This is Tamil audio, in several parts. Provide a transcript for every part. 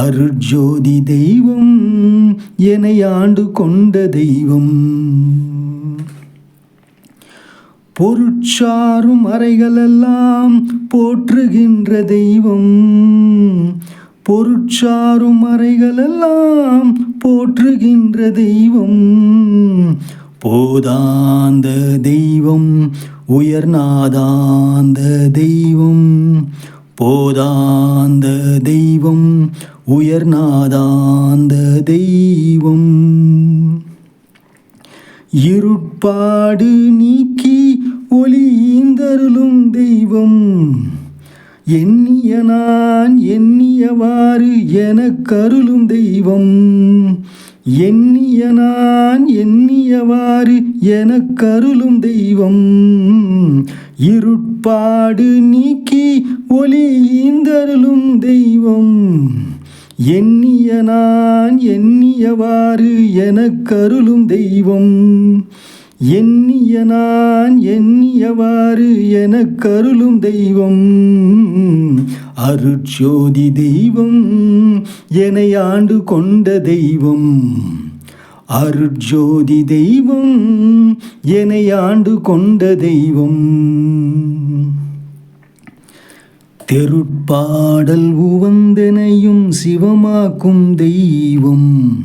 அருட்ஜோதி தெய்வம் என ஆண்டு கொண்ட தெய்வம். பொருட்சாரும் அறைகளெல்லாம் போற்றுகின்ற தெய்வம். பொருட்சாரும் அறைகளெல்லாம் போற்றுகின்ற தெய்வம். போதாந்த தெய்வம் உயர்நாதாந்த தெய்வம். போதாந்த உயர்நாதாந்த தெய்வம். இருட்பாடு நீக்கி ஒளியீந்தருளும் தெய்வம். எண்ணிய நான் எண்ணியவாறு எனக்கருளும் தெய்வம். எண்ணிய நான் எண்ணியவாறு எனக்கருளும் தெய்வம். இருட்பாடு நீக்கி ஒளியீந்தருளும் தெய்வம். எண்ணிய நான் எண்ணியவாறு எனக்கருளும் தெய்வம். எண்ணிய நான் எண்ணியவாறு எனக்கருளும் தெய்வம். அருட்சோதி தெய்வம் என ஆண்டு கொண்ட தெய்வம். அருட்ஜோதி தெய்வம் என ஆண்டு கொண்ட தெய்வம். தெருட்பாடல் உவந்தனையும் சிவமாக்கும் தெய்வம்.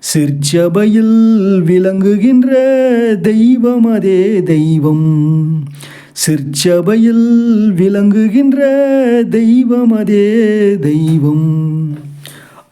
சிற்சபையில் விளங்குகின்ற தெய்வம் அதே தெய்வம். சிற்சபையில் விளங்குகின்ற தெய்வம் அதே தெய்வம்.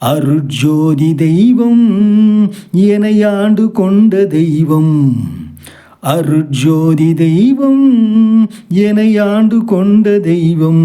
அருட்ஜோதி தெய்வம் என ஆண்டு கொண்ட தெய்வம். அருட்ஜோதி தெய்வம் என ஆண்டு கொண்ட தெய்வம்.